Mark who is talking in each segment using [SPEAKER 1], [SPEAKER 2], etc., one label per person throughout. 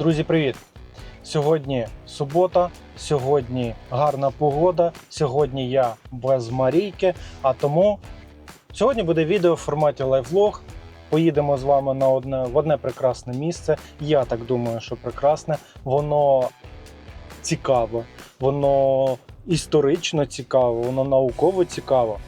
[SPEAKER 1] Друзі, привіт! Сьогодні субота, сьогодні гарна погода. Сьогодні я без Марійки. А тому сьогодні буде відео в форматі лайфлог. Поїдемо з вами на одне в одне прекрасне місце. Я так думаю, що прекрасне. Воно цікаве, воно історично цікаво, воно науково цікаво.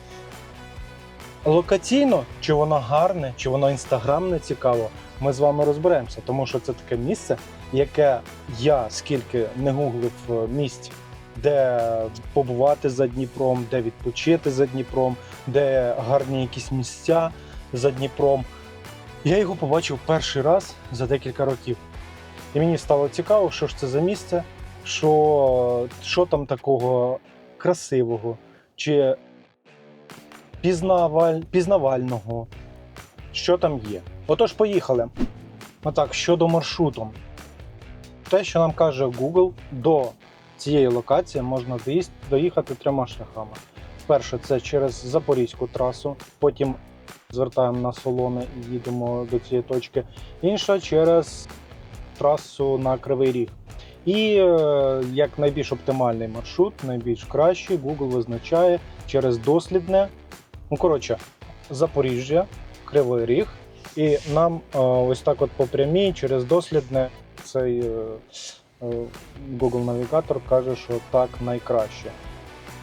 [SPEAKER 1] Локаційно, чи воно гарне, чи воно інстаграмне цікаво, ми з вами розберемося, тому що це таке місце, яке я скільки не гуглив е, місць, де побувати за Дніпром, де відпочити за Дніпром, де гарні якісь місця за Дніпром. Я його побачив перший раз за декілька років. І мені стало цікаво, що ж це за місце, що, що там такого красивого, чи пізнаваль, пізнавального, що там є. Отож, поїхали. Отак, щодо маршруту. Те, що нам каже Google, до цієї локації можна доїхати трьома шляхами. Перше, це через Запорізьку трасу, потім звертаємо на солони і їдемо до цієї точки. Інша через трасу на Кривий Ріг. І е, як найбільш оптимальний маршрут, найбільш кращий, Google визначає через дослідне. Ну, коротше, Запоріжжя, Кривий Ріг. І нам е, ось так от по прямій через дослідне цей е, е, Google навігатор каже, що так найкраще.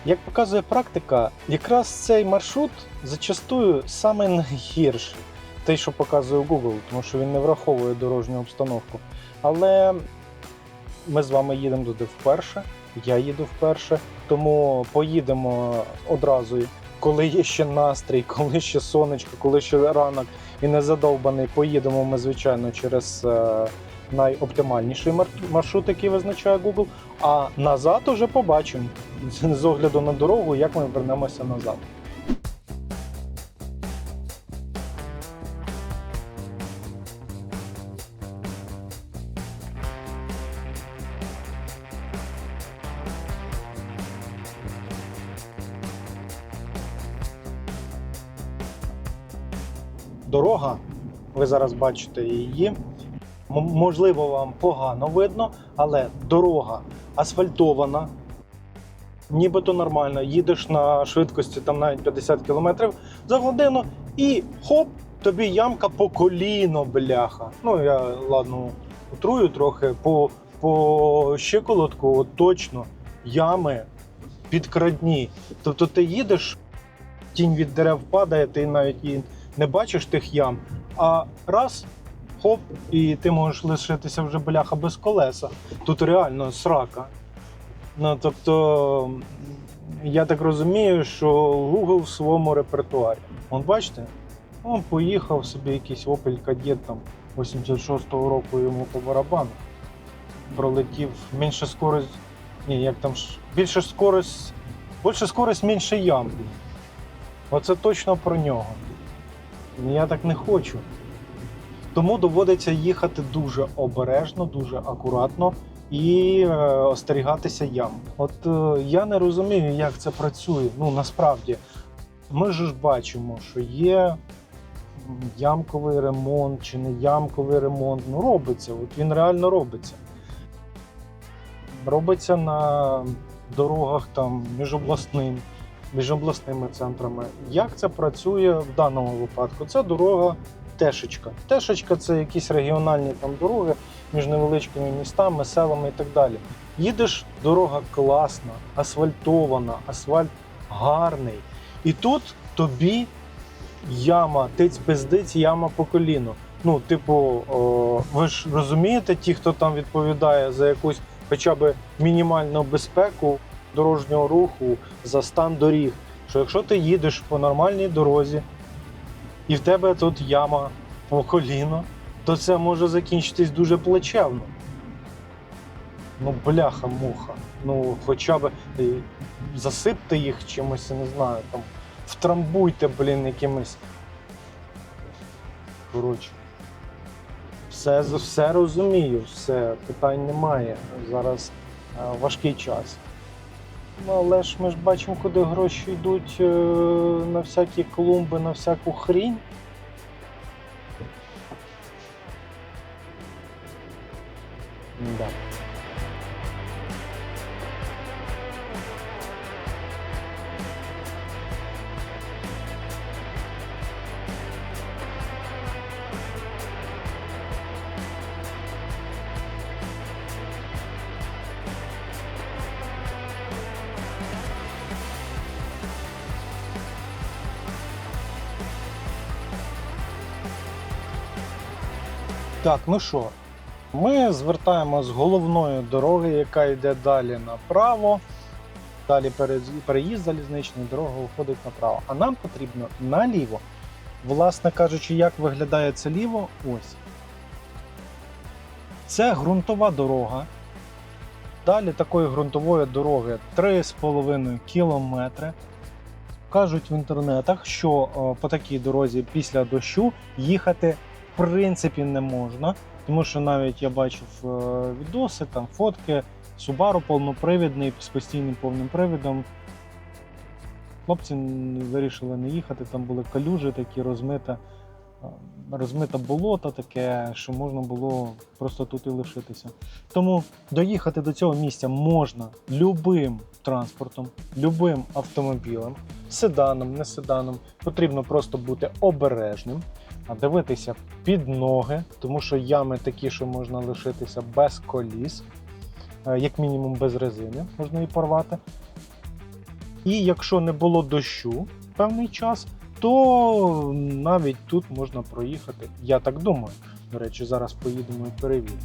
[SPEAKER 1] Як показує практика, якраз цей маршрут зачастую саме найгірший, той, що показує Google, тому що він не враховує дорожню обстановку. Але ми з вами їдемо туди вперше, я їду вперше, тому поїдемо одразу, коли є ще настрій, коли ще сонечко, коли ще ранок і не задовбаний, поїдемо ми, звичайно, через е, найоптимальніший мар- маршрут, який визначає Google. А назад уже побачимо з огляду на дорогу, як ми вернемося назад. Дорога, ви зараз бачите її. Можливо, вам погано видно, але дорога асфальтована, нібито нормально. Їдеш на швидкості там навіть 50 км за годину, і хоп, тобі ямка по коліно, бляха. Ну, я ладно, утрую трохи по, по щиколотку, от точно ями підкрадні. Тобто ти їдеш, тінь від дерев падає, ти навіть і не бачиш тих ям, а раз. Хоп, і ти можеш лишитися вже бляха без колеса. Тут реально срака. Ну, тобто, я так розумію, що Google в своєму репертуарі. От бачите, он поїхав собі якийсь Opel Kadett там 86-го року йому по барабану. Пролетів менше скорость. Ні, як там. Більше скорость. Більше скорость, менше ям. Оце точно про нього. Я так не хочу. Тому доводиться їхати дуже обережно, дуже акуратно і е, остерігатися ям. От е, я не розумію, як це працює. Ну насправді, ми ж бачимо, що є ямковий ремонт чи не ямковий ремонт. Ну робиться, от він реально робиться. Робиться на дорогах там між обласним, між обласними центрами. Як це працює в даному випадку? Це дорога Тешечка. Тешечка це якісь регіональні там дороги між невеличкими містами, селами і так далі. Їдеш, дорога класна, асфальтована, асфальт гарний. І тут тобі яма, тиць пиздиць, яма по коліно. Ну, типу, о, ви ж розумієте, ті, хто там відповідає за якусь хоча б мінімальну безпеку дорожнього руху, за стан доріг. Що якщо ти їдеш по нормальній дорозі, і в тебе тут яма по коліно, то це може закінчитись дуже плачевно. Ну, бляха-муха. Ну, хоча б е, засипте їх чимось, я не знаю, там, втрамбуйте, блін, якимось. Коротше. Все, все розумію, все, питань немає. Зараз е, важкий час. Ну, але ж ми ж бачимо, куди гроші йдуть е, на всякі клумби, на всяку хрінь. Так, ну що, ми звертаємо з головної дороги, яка йде далі направо. Далі переїзд залізничний, дорога виходить направо. А нам потрібно наліво. Власне кажучи, як виглядає це ліво, ось. Це ґрунтова дорога. Далі такої ґрунтової дороги 3,5 кілометри. Кажуть в інтернетах, що по такій дорозі після дощу їхати принципі не можна, тому що навіть я бачив е, відоси, там фотки, Subaru повнопривідний з постійним повним привідом. Хлопці вирішили не їхати, там були калюжі такі розмите, е, розмите болото таке, що можна було просто тут і лишитися. Тому доїхати до цього місця можна любим транспортом, любим автомобілем, седаном, не седаном. Потрібно просто бути обережним, дивитися під ноги, тому що ями такі, що можна лишитися без коліс, е, як мінімум без резини, можна і порвати. І якщо не було дощу певний час, то навіть тут можна проїхати. Я так думаю. До речі, зараз поїдемо і перевіримо.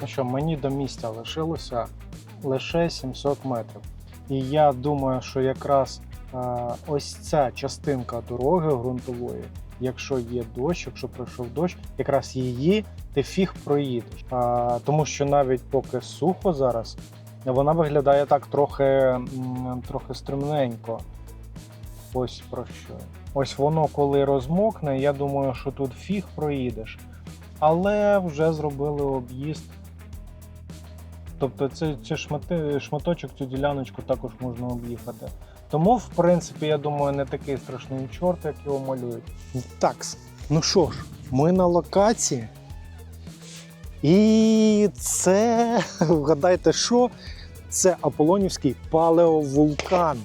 [SPEAKER 1] Ну що, мені до місця лишилося лише 700 метрів. І я думаю, що якраз е, ось ця частинка дороги ґрунтової, якщо є дощ, якщо пройшов дощ, якраз її ти фіг проїдеш. Тому що навіть поки сухо зараз, вона виглядає так трохи, трохи стремненько. Ось про що. Ось воно, коли розмокне, я думаю, що тут фіг проїдеш. Але вже зробили об'їзд. Тобто це, це шмати, шматочок, цю діляночку також можна об'їхати. Тому, в принципі, я думаю, не такий страшний чорт, як його малюють. Так, ну що ж, ми на локації. І це, вгадайте, що? Це Аполонівський палеовулкан.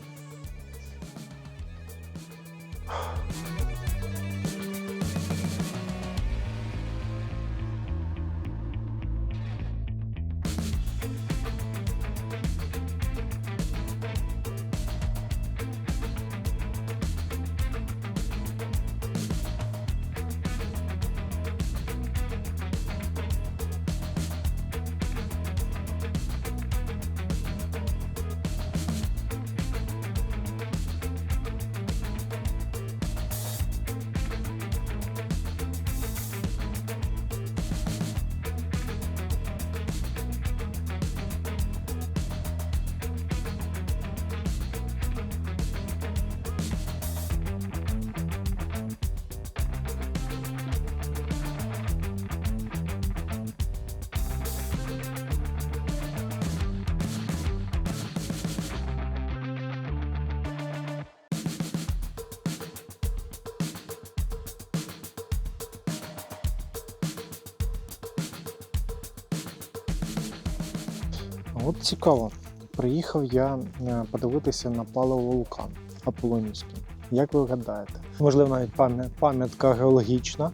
[SPEAKER 1] От цікаво. Приїхав я е, подивитися на палеовулкан Аполлонівський. Як ви гадаєте? Можливо, навіть пам'ятка геологічна.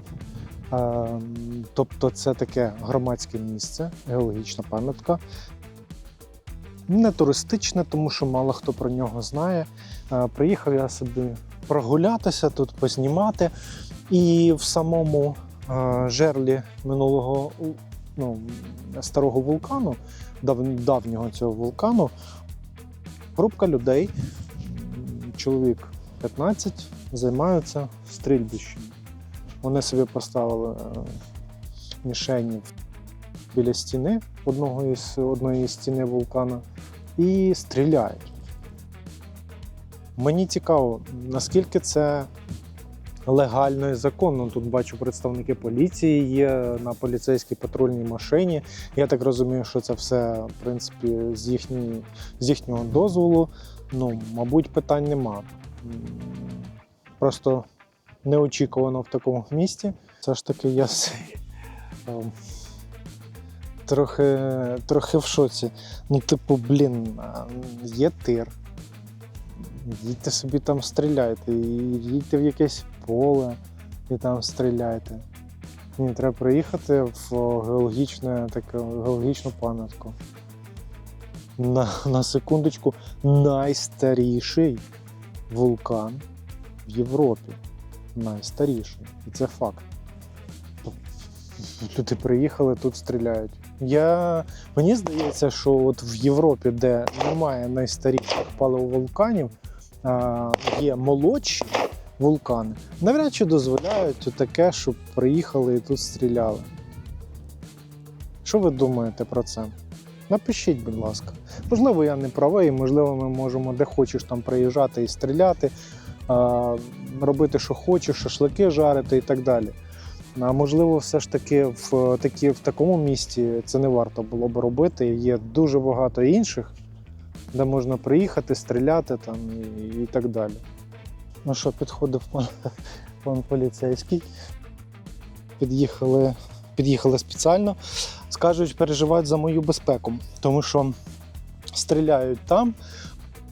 [SPEAKER 1] Е, Тобто це таке громадське місце, геологічна пам'ятка. Не туристичне, тому що мало хто про нього знає. Е, Приїхав я собі прогулятися, тут познімати. І в самому жерлі минулого ну, старого вулкану, дав, давнього цього вулкану, групка людей, чоловік 15, займаються стрільбищем. Вони собі поставили е, мішені біля стіни одного із, одної із стіни вулкана і стріляють. Мені цікаво, наскільки це легально і законно. Тут бачу представники поліції є на поліцейській патрульній машині. Я так розумію, що це все в принципі з, їхньої, з їхнього дозволу. Ну, мабуть, питань нема. Просто неочікувано в такому місті. Все ж таки, я ем, трохи, трохи в шоці. Ну, типу, блін, є тир. Їдьте собі там стріляйте, їдьте в якесь поле і там стріляйте. Ні, треба приїхати в геологічне, таке, геологічну пам'ятку. На, на секундочку, найстаріший вулкан в Європі. Найстаріший. І це факт. Люди приїхали, тут стріляють. Я... Мені здається, що от в Європі, де немає найстаріших паливовулканів, є молодші вулкани, навряд чи дозволяють таке, щоб приїхали і тут стріляли. Що ви думаєте про це? Напишіть, будь ласка. Можливо, я не правий, можливо, ми можемо де хочеш там приїжджати і стріляти, робити, що хочеш, шашлики жарити і так далі. А можливо, все ж таки в, такі, в такому місті це не варто було б робити. Є дуже багато інших, де можна приїхати, стріляти там і, і так далі. Ну що, підходив пан, пан поліцейський. Під'їхали, під'їхали спеціально. Скажуть, переживають за мою безпеку, тому що стріляють там.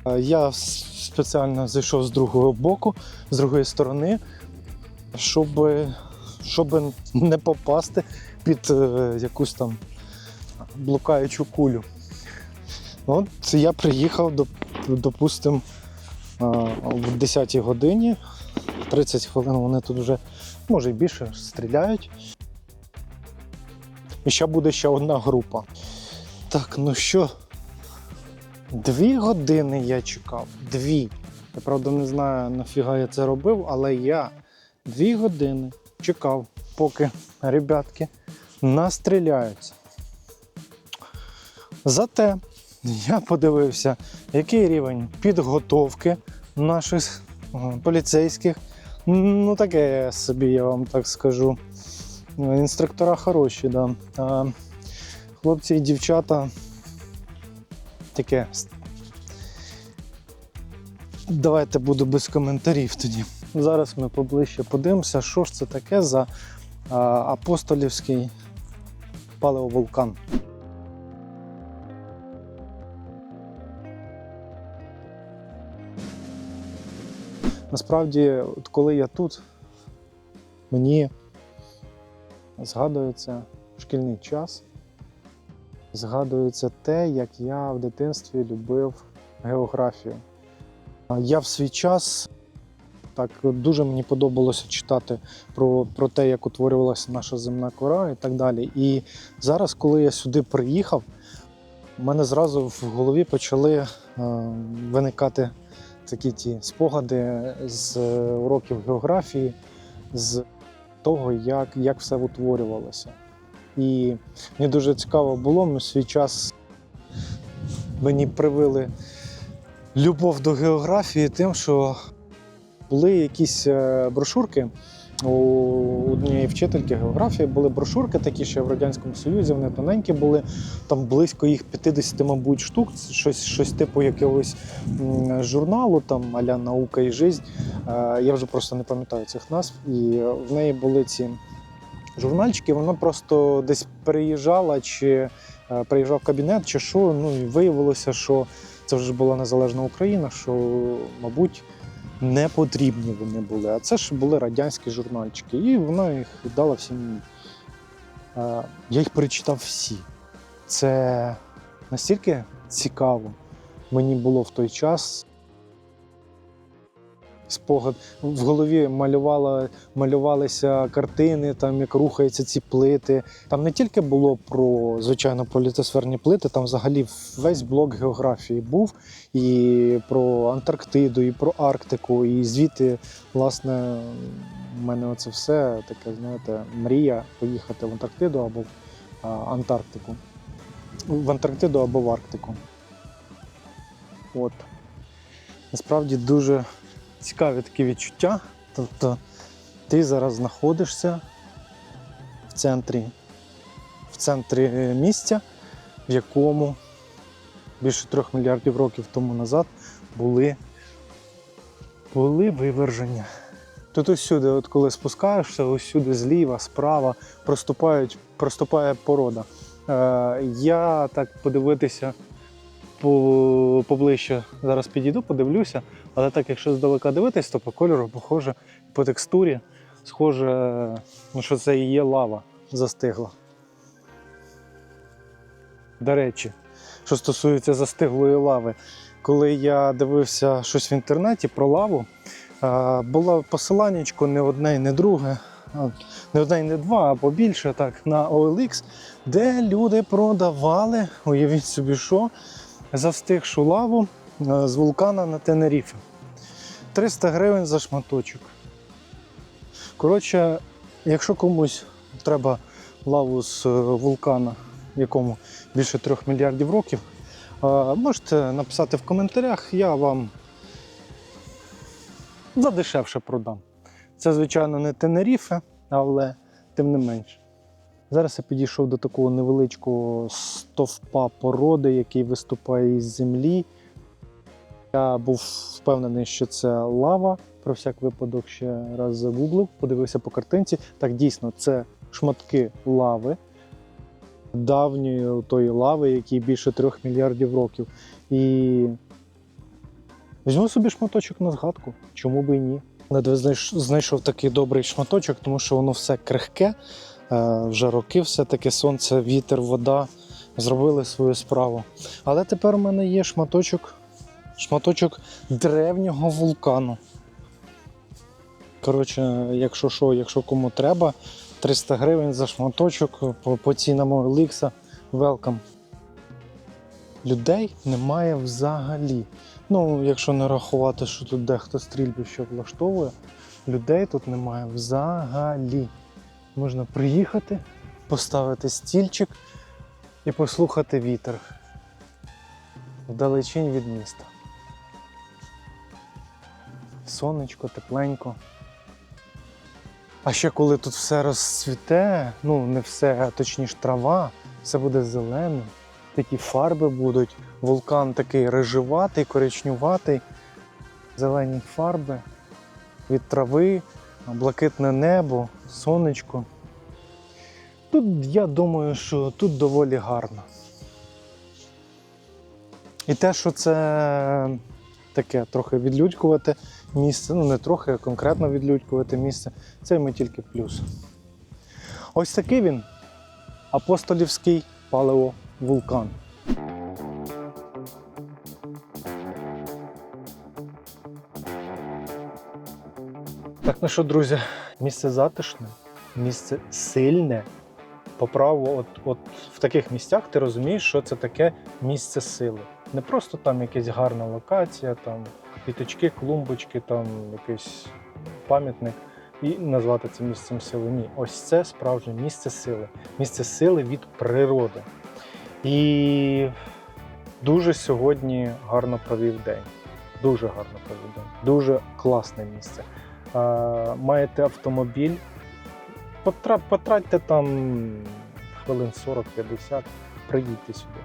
[SPEAKER 1] Е, Я спеціально зайшов з другого боку, з другої сторони, щоб, щоб не попасти під е, якусь там блукаючу кулю. От я приїхав, допустимо, в 10 годині. 30 хвилин вони тут вже, може і більше, стріляють. І ще буде ще одна група. Так, ну що? Дві години я чекав. Дві. Я правда не знаю, нафіга я це робив, але я дві години чекав, поки ребятки настріляються. Зате я подивився, який рівень підготовки наших е, поліцейських. Ну, таке собі, я вам так скажу. Інструктора хороші, да. А хлопці і дівчата таке. Давайте буду без коментарів тоді. Зараз ми поближче подивимося, що ж це таке за апостолівський паливовулкан. Насправді, от коли я тут, мені згадується шкільний час, згадується те, як я в дитинстві любив географію. Я в свій час так дуже мені подобалося читати про, про те, як утворювалася наша земна кора і так далі. І зараз, коли я сюди приїхав, у мене зразу в голові почали е, виникати такі ті спогади з е, уроків географії, з того, як, як все утворювалося. І мені дуже цікаво було, ми свій час мені привили любов до географії тим, що були якісь е, брошурки. У однієї вчительки географії були брошурки, такі ще в Радянському Союзі, вони тоненькі були, там близько їх 50, мабуть, штук, щось, щось типу якогось журналу, там аля наука і жизнь. Е, Я вже просто не пам'ятаю цих назв. І в неї були ці журнальчики, вона просто десь переїжджала чи е, приїжджав кабінет, чи що. Ну і виявилося, що це вже була незалежна Україна, що, мабуть, не потрібні вони були. А це ж були радянські журнальчики. І вона їх дала всім. Е, Я їх перечитав всі. Це настільки цікаво мені було в той час. Спогад. В голові малювала, малювалися картини, там як рухаються ці плити. Там не тільки було про, звичайно, про літосферні плити, там взагалі весь блок географії був і про Антарктиду, і про Арктику. І звідти, власне, в мене оце все таке, знаєте, мрія поїхати в Антарктиду або в Антарктику. В Антарктиду або в Арктику. От. Насправді дуже цікаві такі відчуття. Тобто ти зараз знаходишся в центрі, в центрі місця, в якому більше трьох мільярдів років тому назад були, були виверження. Тут усюди, от коли спускаєшся, усюди зліва, справа проступають, проступає порода. Е, я так подивитися по, поближче зараз підійду, подивлюся, але так, якщо здалека дивитись, то по кольору, похоже, по текстурі, схоже, ну, що це і є лава застигла. До речі, що стосується застиглої лави, коли я дивився щось в інтернеті про лаву, було посиланнячко не одне і не друге, не одне і не два, а побільше так, на OLX, де люди продавали, уявіть собі, що застигшу лаву з вулкана на Тенеріфе. 300 гривень за шматочок. Коротше, якщо комусь треба лаву з е, вулкана, якому більше 3 мільярдів років, е, можете написати в коментарях, я вам задешевше продам. Це, звичайно, не Тенеріфе, але тим не менше. Зараз я підійшов до такого невеличкого стовпа породи, який виступає із землі. Я був впевнений, що це лава. Про всяк випадок ще раз загуглив, подивився по картинці. Так, дійсно, це шматки лави, давньої тої лави, якій більше трьох мільярдів років. І візьму собі шматочок на згадку, чому би і ні. Ледве знайшов такий добрий шматочок, тому що воно все крихке. Е, Вже роки все-таки сонце, вітер, вода зробили свою справу. Але тепер у мене є шматочок, шматочок древнього вулкану. Коротше, якщо що, якщо кому треба, 300 гривень за шматочок по, по цінам Елікса. Welcome. Людей немає взагалі. Ну, якщо не рахувати, що тут дехто стрільбище влаштовує, людей тут немає взагалі. Можна приїхати, поставити стільчик і послухати вітер вдалечінь від міста. Сонечко, тепленько. А ще коли тут все розцвіте, ну не все, а точніше трава, все буде зеленим, такі фарби будуть, вулкан такий рижуватий, коричнюватий, зелені фарби від трави, блакитне небо, сонечко. Тут я думаю, що тут доволі гарно. І те, що це таке трохи відлюдькувати місце, ну не трохи, а конкретно відлюдькувати місце, це йому тільки плюс. Ось такий він апостолівський палеовулкан. Так, ну що, друзі, місце затишне, місце сильне. По праву, от, от в таких місцях ти розумієш, що це таке місце сили. Не просто там якась гарна локація, там квіточки, клумбочки, там якийсь пам'ятник, і назвати це місцем сили. Ні, ось це справжнє місце сили, місце сили від природи. І дуже сьогодні гарно провів день. Дуже гарно провів день. Дуже класне місце. А, маєте автомобіль, потратьте там хвилин 40-50, приїдьте сюди.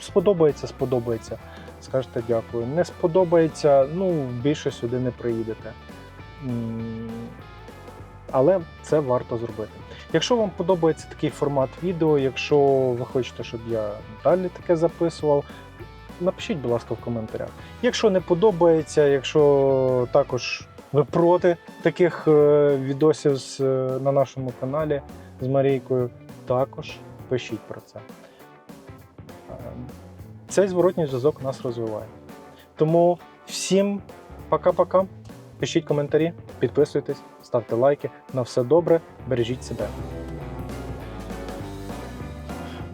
[SPEAKER 1] Сподобається, сподобається. Скажете дякую. Не сподобається, ну більше сюди не приїдете. Але це варто зробити. Якщо вам подобається такий формат відео, якщо ви хочете, щоб я далі таке записував, напишіть, будь ласка, в коментарях. Якщо не подобається, якщо також ви проти таких е, відосів е, на нашому каналі з Марійкою, також пишіть про це. Цей зворотній зв'язок нас розвиває. Тому всім пока-пока. Пишіть коментарі, підписуйтесь, ставте лайки. На все добре, бережіть себе.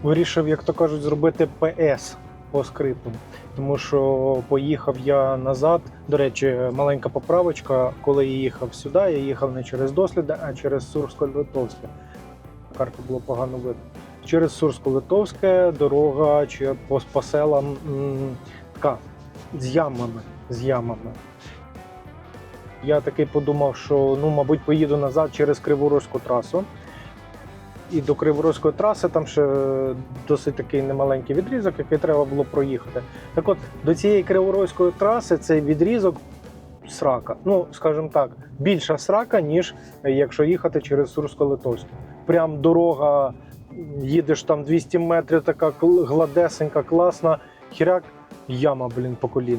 [SPEAKER 1] Вирішив, як то кажуть, зробити ПС по скрипту. Тому що поїхав я назад. До речі, маленька поправочка. Коли я їхав сюди, я їхав не через досліди, а через Сурсько-Литовське. Карту було погано видно. Через Сурсько-Литовське дорога чи по, по селам така з ямами. З ямами. Я таки подумав, що ну, мабуть, поїду назад через Криворозьку трасу. І до Криворозької траси там ще досить такий немаленький відрізок, який треба було проїхати. Так от, до цієї Криворозької траси цей відрізок срака. Ну, скажімо так, більша срака, ніж якщо їхати через Сурсько-Литовську. Прям дорога, їдеш там 200 метрів, така гладесенька, класна, хіряк, яма, блін, по коліна.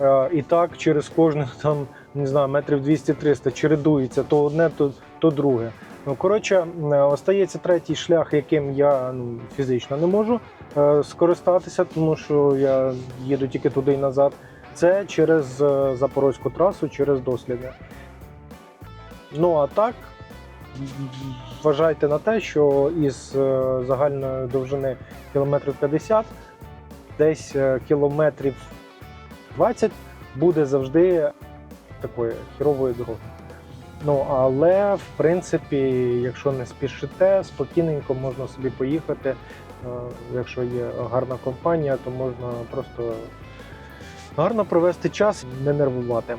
[SPEAKER 1] Е, І так через кожних там, не знаю, метрів 200-300 чередується то одне, то, то друге. Ну, коротше, е, остається третій шлях, яким я ну, фізично не можу е, скористатися, тому що я їду тільки туди і назад. Це через е, Запорозьку трасу, через досліди. Ну а так, вважайте на те, що із е, загальної довжини кілометрів 50, десь е, кілометрів 20 буде завжди такої хірової дороги. Ну, але в принципі, якщо не спішите, спокійненько можна собі поїхати. Е, Якщо є гарна компанія, то можна просто гарно провести час, не нервувати.